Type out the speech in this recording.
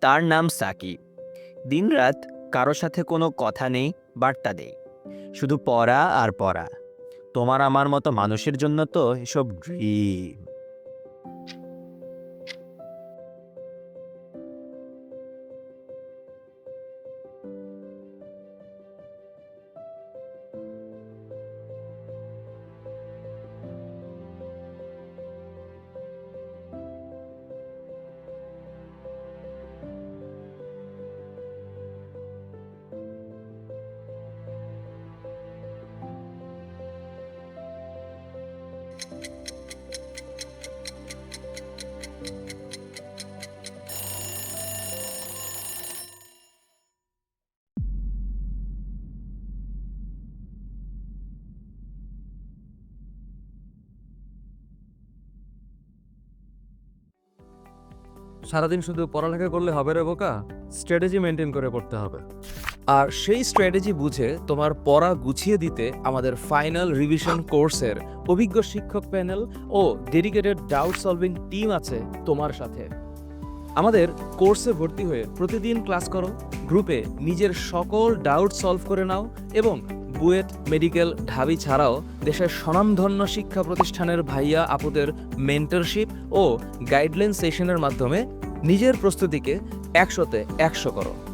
তার নাম সাকিব। দিনরাত কারও সাথে কোনো কথা নেই, বার্তা দেই। শুধু পড়া আর পড়া। তোমার আমার মতো মানুষের জন্য তো এসব ড্রিম সারাদিন শুধু পড়ালেখা করলে হবে রে বোকা? স্ট্র্যাটেজি মেনটেন করে পড়তে হবে। আর সেই স্ট্র্যাটেজি বুঝে তোমার পড়া গুছিয়ে দিতে আমাদের ফাইনাল রিভিশন কোর্সের অভিজ্ঞ শিক্ষক প্যানেল ও ডেডিকেটেড ডাউট সলভিং টিম আছে তোমার সাথে। আমাদের কোর্সে ভর্তি হয়ে প্রতিদিন ক্লাস করো গ্রুপে নিজের সকল ডাউট সলভ করে নাও এবং বুয়েট মেডিকেল ঢাবি ছাড়াও দেশের স্বনামধন্য শিক্ষা প্রতিষ্ঠানের ভাইয়া আপুদের মেন্টরশিপ ও গাইডলাইন সেশনের মাধ্যমে নিজের প্রস্তুতিকে একশোতে একশো করো।